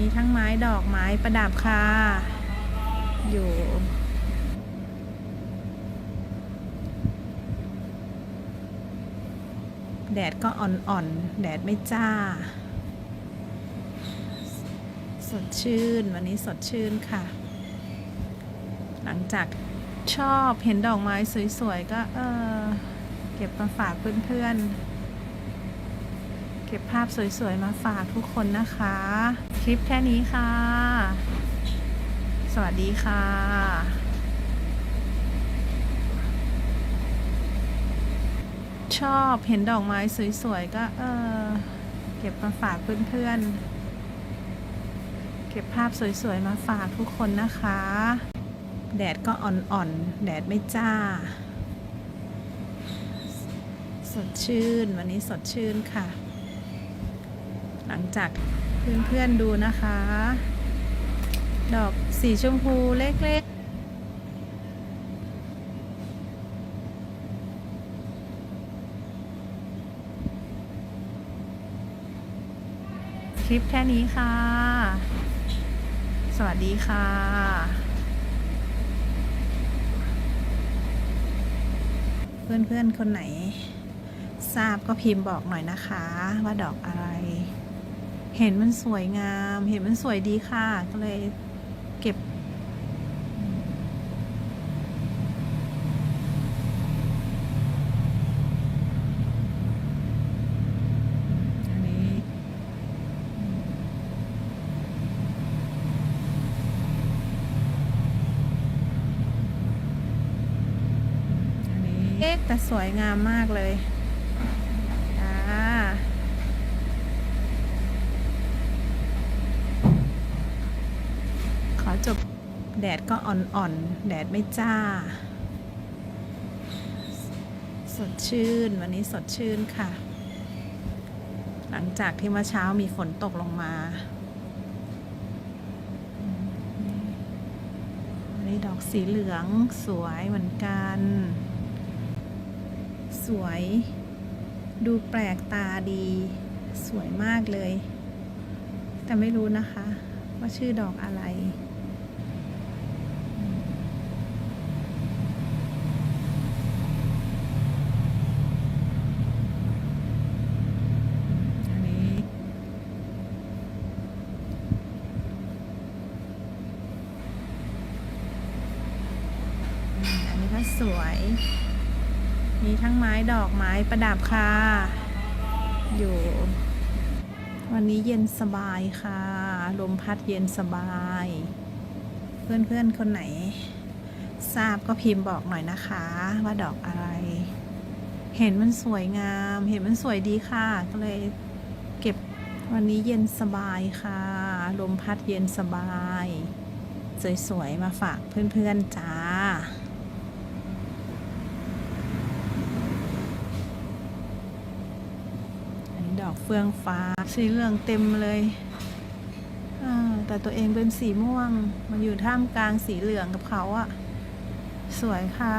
มีทั้งไม้ดอกไม้ประดับค่ะอยู่แดดก็อ่อนๆ แดดไม่จ้า สดชื่น วันนี้สดชื่นค่ะ หลังจากชอบเห็นดอกไม้สวยๆ ก็เออเก็บมาฝากเพื่อนๆ เก็บภาพสวยๆ มาฝากทุกคนนะคะ ลิปแค่นี้ค่ะ สวัสดีค่ะชอบเห็นดอกไม้สวยๆ ก็เออเก็บมาฝากเพื่อนๆ เก็บภาพสวยๆ มาฝากทุกคนนะคะ แดดก็อ่อนๆ แดดไม่จ้า สดชื่น วันนี้สดชื่นค่ะ หลังจาก เพื่อนๆดูนะคะ ดอกสีชมพูเล็กๆคลิปแค่นี้ค่ะ สวัสดีค่ะเพื่อนๆ คนไหน ทราบก็พิมพ์บอกหน่อยนะคะ ว่าดอกอะไร เห็นมันสวยงาม เห็นมันสวยดีค่ะ ก็เลยเก็บ อันนี้ อันนี้เอ๊ะแต่สวยงามมากเลยจ้าขอจบ แดดก็อ่อนๆ แดดไม่จ้า สดชื่น วันนี้สดชื่นค่ะ หลังจากที่เมื่อเช้ามีฝนตกลงมาอันนี้ดอกสีเหลืองสวยเหมือนกัน สวย ดูแปลกตาดี สวยมากเลย แต่ไม่รู้นะคะ ว่าชื่อดอกอะไร อันนี้ อืมอันนี้ก็สวย มีทั้งไม้ดอกไม้ประดับค่ะ อยู่ วันนี้เย็นสบายค่ะ ลมพัดเย็นสบาย เพื่อนๆคนไหน ทราบก็พิมพ์บอกหน่อยนะคะ ว่าดอกอะไร เห็นมันสวยงาม เห็นมันสวยดีค่ะ ก็เลยเก็บวันนี้เย็นสบายค่ะ ลมพัดเย็นสบาย สวยๆ มาฝากเพื่อนๆจ้า อันนี้ดอก เฟืองฟ้า สีเหลืองเต็มเลยแต่ตัวเองเป็นสีม่วงมาอยู่ท่ามกลางสีเหลืองกับเขาอะสวยค่ะ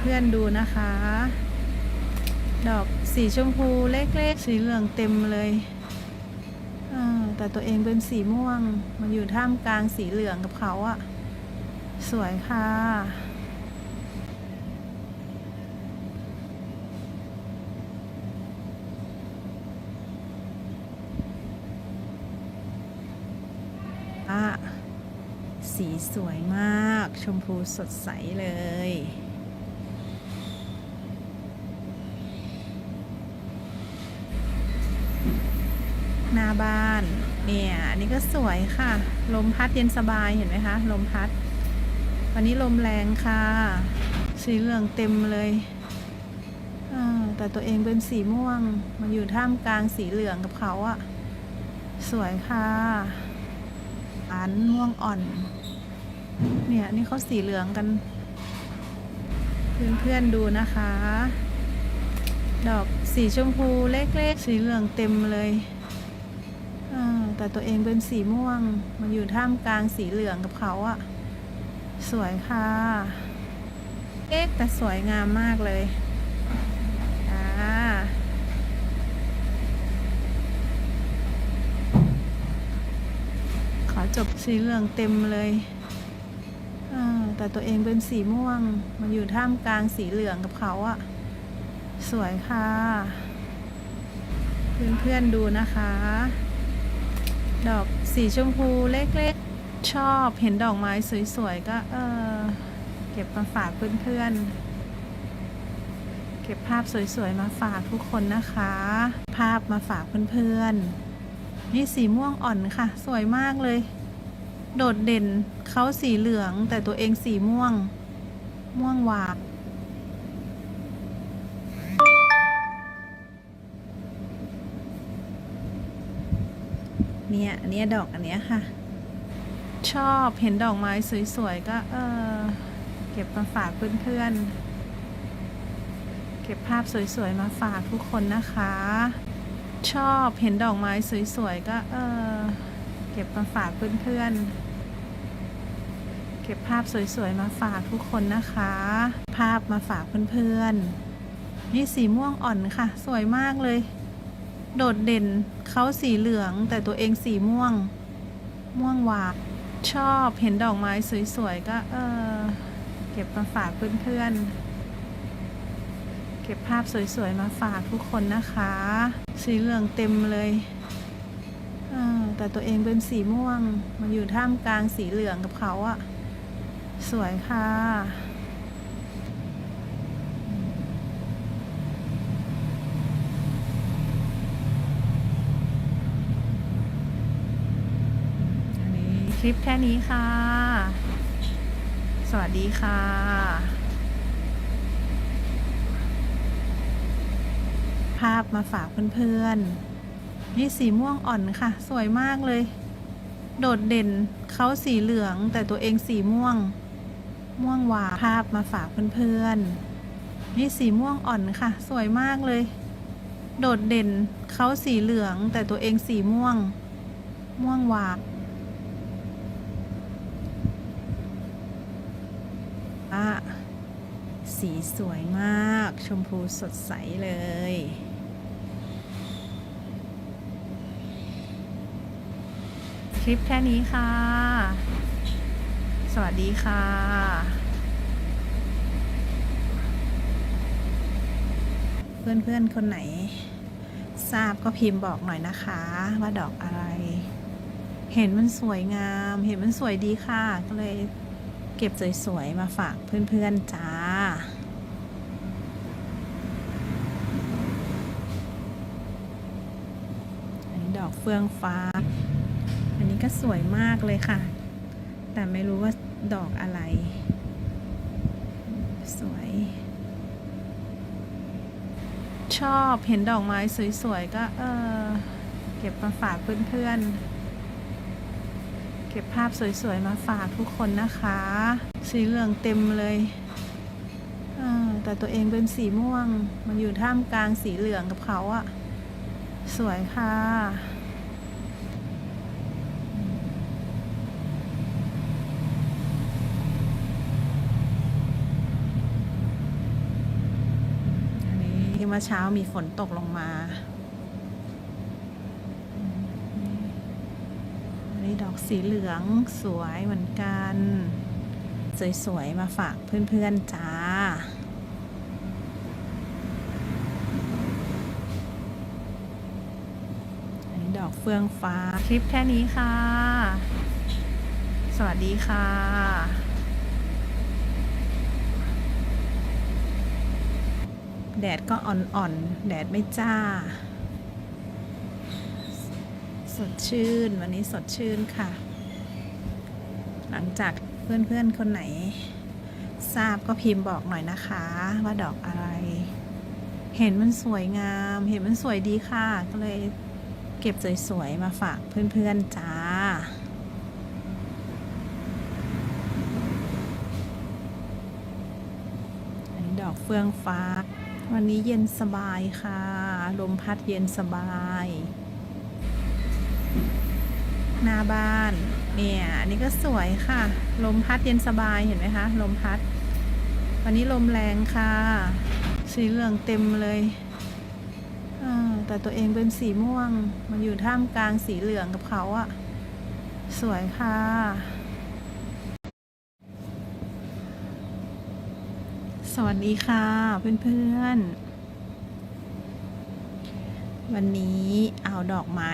เพื่อนๆดูนะคะ ดอกสีชมพูเล็กๆ สีเหลืองเต็มเลยแต่ตัวเองเป็นสีม่วงมาอยู่ท่ามกลางสีเหลืองกับเขาอะสวยค่ะ สีสวยมาก ชมพูสดใสเลย หน้าบ้าน เนี่ยอันนี้ก็สวยค่ะ ลมพัดเย็นสบายเห็นไหมคะ ลมพัด วันนี้ลมแรงค่ะ สีเหลืองเต็มเลยอ่าแต่ตัวเองเป็นสีม่วงมาอยู่ท่ามกลางสีเหลืองกับเขาอะสวยค่ะอันม่วงอ่อน เนี่ยนี่เขาสีเหลืองกัน เพื่อนๆดูนะคะ ดอกสีชมพูเล็กๆ สีเหลืองเต็มเลยแต่ตัวเองเป็นสีม่วงมาอยู่ท่ามกลางสีเหลืองกับเขาอะสวยค่ะเอ๊ะแต่สวยงามมากเลยจ้าอจบสีเหลืองเต็มเลย แต่ตัวเองเป็นสีม่วงมาอยู่ท่ามกลางสีเหลืองกับเขาอะสวยค่ะ เพื่อนๆดูนะคะ ดอกสีชมพูเล็กๆ ชอบเห็นดอกไม้สวยๆ ก็เออเก็บมาฝากเพื่อนๆ เก็บภาพสวยๆ มาฝากทุกคนนะคะ ภาพมาฝากเพื่อนๆ นี่สีม่วงอ่อนค่ะ สวยมากเลย โดดเด่นเขาสีเหลืองแต่ตัวเองสีม่วง ม่วงวานเนี่ยอันเนี้ยดอกอันเนี้ยค่ะ ชอบเห็นดอกไม้สวยๆ ก็เออเก็บมาฝากเพื่อนๆ เก็บภาพสวยๆ มาฝากทุกคนนะคะ ชอบเห็นดอกไม้สวยๆ ก็เออ เก็บมาฝากเพื่อนๆ เก็บภาพสวยๆ มาฝากทุกคนนะคะ ภาพมาฝากเพื่อนๆ นี่สีม่วงอ่อนค่ะ สวยมากเลย โดดเด่นเขาสีเหลืองแต่ตัวเองสีม่วง ม่วงหวานชอบเห็นดอกไม้สวยๆ ก็เออเก็บมาฝากเพื่อนๆ เก็บภาพสวยๆ มาฝากทุกคนนะคะ สีเหลืองเต็มเลย แต่ตัวเองเป็นสีม่วงมาอยู่ท่ามกลางสีเหลืองกับเขาอะสวยค่ะ อันนี้คลิปแค่นี้ค่ะ สวัสดีค่ะภาพมาฝากเพื่อนๆ นี่สีม่วงอ่อนค่ะ สวยมากเลย โดดเด่นเขาสีเหลืองแต่ตัวเองสีม่วง ม่วงหวาภาพมาฝากเพื่อนๆนี่สีม่วงอ่อนค่ะ สวยมากเลย โดดเด่นเขาสีเหลืองแต่ตัวเองสีม่วง ม่วงหวานอะสีสวยมาก ชมพูสดใสเลย ค ลิปแค่นี้ค่ะ สวัสดีค่ะเพื่อนๆ คนไหน ทราบก็พิมพ์บอกหน่อยนะคะ ว่าดอกอะไร เห็นมันสวยงาม เห็นมันสวยดีค่ะ ก็เลยเก็บสวยๆ มาฝากเพื่อนๆ จ้า อันนี้ดอกเฟื่องฟ้า ก็สวยมากเลยค่ะ แต่ไม่รู้ว่าดอกอะไร สวย ชอบเห็นดอกไม้สวยๆ ก็เออเก็บมาฝากเพื่อนๆ เก็บภาพสวยๆ มาฝากทุกคนนะคะ สีเหลืองเต็มเลยอ่าแต่ตัวเองเป็นสีม่วง มันอยู่ท่ามกลางสีเหลืองกับเขาอะสวยค่ะ อันนี้ที่ เมื่อเช้ามีฝนตกลงมานนี้ดอกสีเหลืองสวยเหมือนกัน สวยๆ มาฝากเพื่อนๆ จ้าอันนี้ดอกเฟื่องฟ้า คลิปแค่นี้ค่ะ สวัสดีค่ะ แดดก็อ่อนๆ แดดไม่จ้า สดชื่น วันนี้สดชื่นค่ะ หลังจากเพื่อนๆ คนไหน ทราบก็พิมพ์บอกหน่อยนะคะ ว่าดอกอะไร เห็นมันสวยงาม เห็นมันสวยดีค่ะ ก็เลยเก็บสวยๆ มาฝากเพื่อนๆ จ้าอันนี้ดอกเฟื่องฟ้า วันนี้เย็นสบายค่ะ ลมพัดเย็นสบาย หน้าบ้าน เนี่ยอันนี้ก็สวยค่ะ ลมพัดเย็นสบายเห็นไหมคะ ลมพัด วันนี้ลมแรงค่ะ สีเหลืองเต็มเลยแต่ตัวเองเป็นสีม่วง มันอยู่ท่ามกลางสีเหลืองกับเขาอะสวยค่ะ สวัสดีค่ะเพื่อนๆ วันนี้เอาดอกไม้